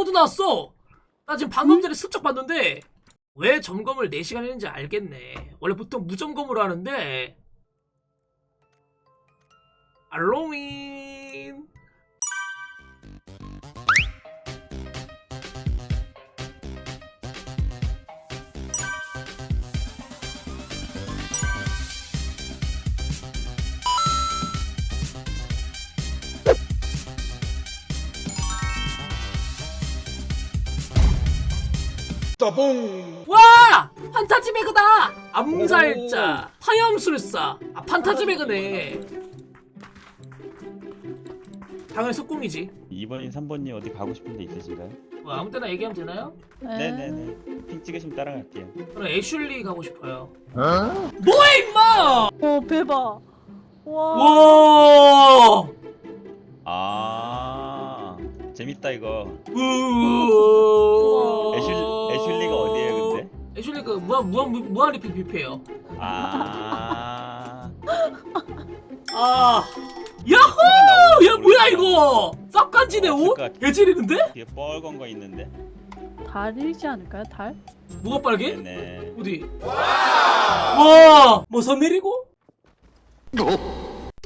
모드 나왔어. 나 지금 방금 전에 슬쩍 봤는데 왜 점검을 4시간 했는지 알겠네. 원래 보통 무점검으로 하는데 알로윈 따봉 와! 판타지 배그다! 암살자, 화염술사, 아 판타지 배그네. 당연히 속공이지. 2번님, 3번님 어디 가고 싶은 데 있으신가요? 뭐 아무 때나 얘기하면 되나요? 네네네. 핑 찍으시면 따라갈게요. 저는 애슐리 가고 싶어요. 뭐해 임마! 어, 배봐. 와. 와! 아, 재밌다 이거. 우와. 애슐, 애슐리가 어디에요 근데? 애슐리 그 무한 무한 무- 무한 리필 뷔페요. 아, 아. 야호! 야 뭐야 이거? 쌉간지네 옷? 없을 것 같아. 개질이는데? 뒤에 뻘건 거 있는데? 달이지 않을까요? 달? 뭐가 빨개? 네네. 어디? 와! 뭐선 내리고?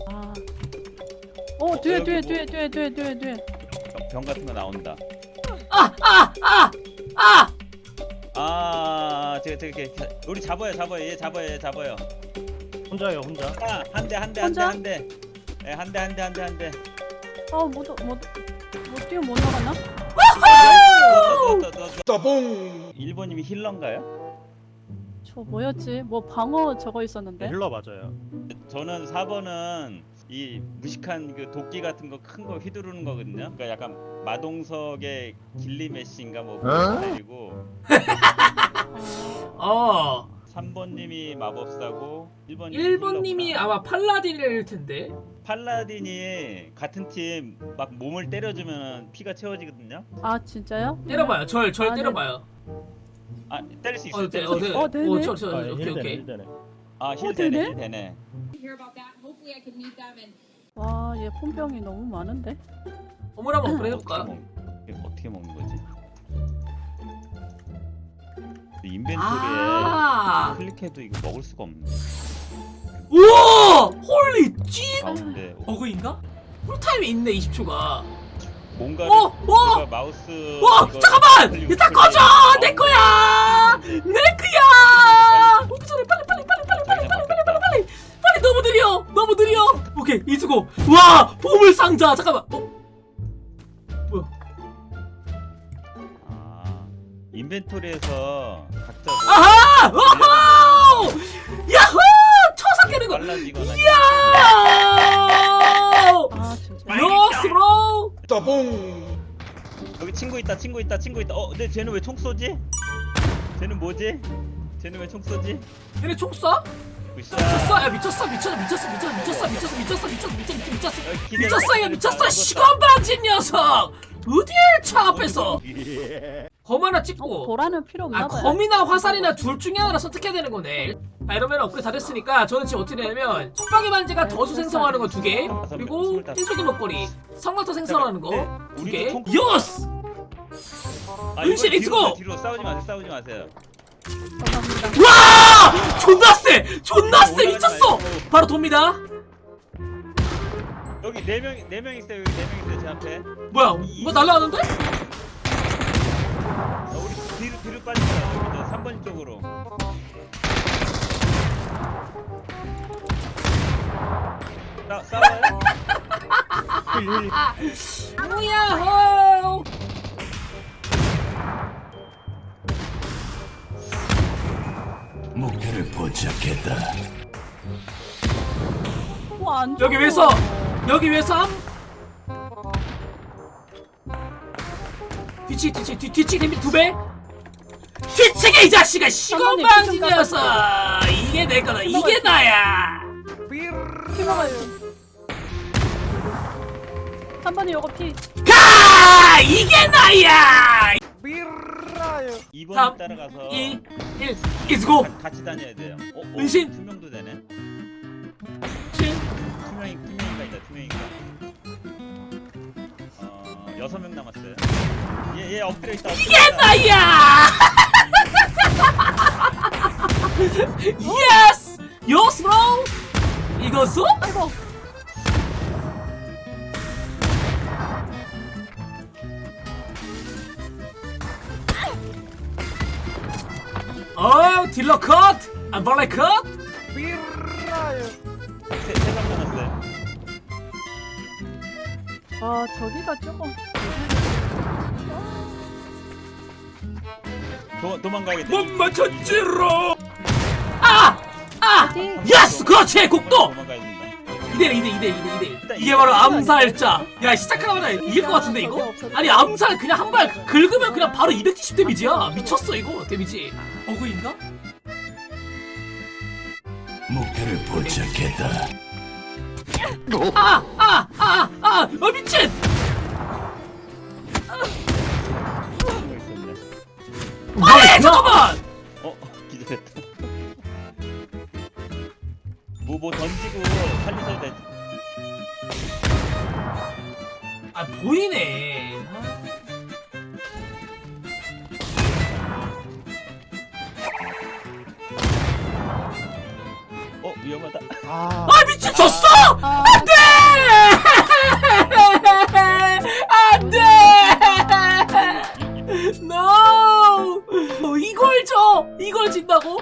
아. 어, 뒤에, 뒤에, 뭐- 뒤에, 뒤에, 뒤에, 뒤에, 뒤에. 병, 병 같은 거 나온다. 아! 아! 아! 아! 아, 제가 되게 우리 잡아요, 잡아요, 얘 잡아요, 얘 잡아요. 혼자예요 혼자 아, 한 대, 한 대, 한 대, 혼자? 한 대. 네, 한 대, 한 대, 한 대, 한 대. 아, 못, 못, 못 뛰어 못 나가나? 너, 너. 따봉 1번님이 힐러인가요? 저 뭐였지? 뭐 방어 저거 네, 있었는데? 힐러 맞아요 저는 4번은 이 무식한 그 도끼 같은 거 큰 거 휘두르는 거거든요. 그러니까 약간 마동석의 길리 메시인가 뭐 그런 아, 어. 3번님이 마법사고 1번님이 1번님이 아마 팔라딘일 텐데. 팔라딘이 같은 팀 막 몸을 때려주면 피가 채워지거든요. 아, 진짜요? 때려봐요. 절, 절 아, 네. 때려봐요. 아 때릴 수 있어요. 어, 네, 때릴 어, 수 네. 있어요. 어, 네네. 어, 저, 저, 아, 오케이, 오케이. 힐되네 아힐 어, 되네 되네? 힐 되네. hear about that. Hopefully, I can meet them and 와, 얘 폰병이 너무 많은데? 어물 한번 어떻게, 해볼까? 먹, 이게 어떻게 먹는 거지? 인벤토리에 아! 클릭해도 이거 먹을 수가 없네. 우와! 홀리 찐! 가운데 버그인가? 쿨타임이 있네, 20초가. 뭔가 어! 와! 내가 마우스 와! 이거 잠깐만! 클릭 이거 다 꺼져! 내 거야! 내 거야! 이, 이수고. 와! 보물 상자! 잠깐만. 어? 뭐야? 아, 인벤토리에서 각자 뭐 아하! 오호! 야호! 쳐서 깨는 거! 빨라지거나 이야! 아, 진짜. 역스로! 따봉 여기 친구 있다 친구 있다 친구 있다 어 근데 쟤는 왜 총 쏘지? 쟤는 뭐지? 쟤는 왜 총 쏘지? 얘네 총 쏴? 으쌰. 미쳤어? 야 미쳤어 미쳤어 미쳤어 미쳤어 미쳤어 미쳤어 미쳤어 미쳤어 미쳤어 미쳤어 미쳤어 야 미쳤어 시건방진 녀석 어디에 차 앞에서 검 하나 어, 찍고 보라는 필요 없나 아 봐요. 검이나 화살이나 둘 중에 하나를 선택해야 되는 거네 아 이러면 업그레이드 다 됐으니까 저는 지금 어떻게 되냐면 촉박이 반지가 더수 생성하는 거 두개 그리고 흰속이 먹거리 성마터 생성하는 거 두개 여스! 아, 이거 it's 뒤로, go! 뒤로 싸우지 마세요 싸우지 마세요 감사합니다. 와! 존나 세! 존나 세 미쳤어! 바로 돕니다 여기 네 명 네 명 있어요 여기 네 명 있어요 제 앞에 뭐야 뭐 날라왔는데? 어, 우리 뒤로 뒤로 빠지자 여기 저 3번 쪽으로 싸, 싸워요? 야호! 목표를 포착했다. 안 여기. 위에서 여기 위에서 함 뒤치 뒤치 뒤 뒤치 데미 두 배. 뒤치게 이 자식아 시건방진 깜빡이 녀석 이게 내 거다 이게 나야 피. 한 번에 요거 피. 가 이게 나야 2번 삼, 따라가서 2 1 이즈고 가- 같이 다녀야 돼요 어, 어, 은신! 투명도 되네 7 투명이 투명이가 있다 투명이가 어 여섯 명 남았어요 얘얘 얘 엎드려 있다. 이게 나야! 예스! 어 딜러 컷! 안발레 컷! 세상 남았어요. 아 저기가 조금. 도, 도망가게 돼. 못 맞췄지로! 아! 아! 어디? 예스! 그렇지! 도망가야 된다. 2대1 2대1 2대1 2대1 이게 바로 암살자 야 시작하자마자 이길 것 같은데 이거? 아니 암살 그냥 한 발 긁으면 그냥 바로 270 데미지야 미쳤어 이거 데미지 어그인가? 목표를 포착했다. 아! 아! 아! 아! 어 미친! 아니 잠깐만! 어 기절했다. 뭐 뭐 던지고 살려줘야 돼. 아 보이네 어 위험하다. 아 아 미친 졌어! 아, 안돼! 안돼! NO! 이걸 져! 이걸 진다고?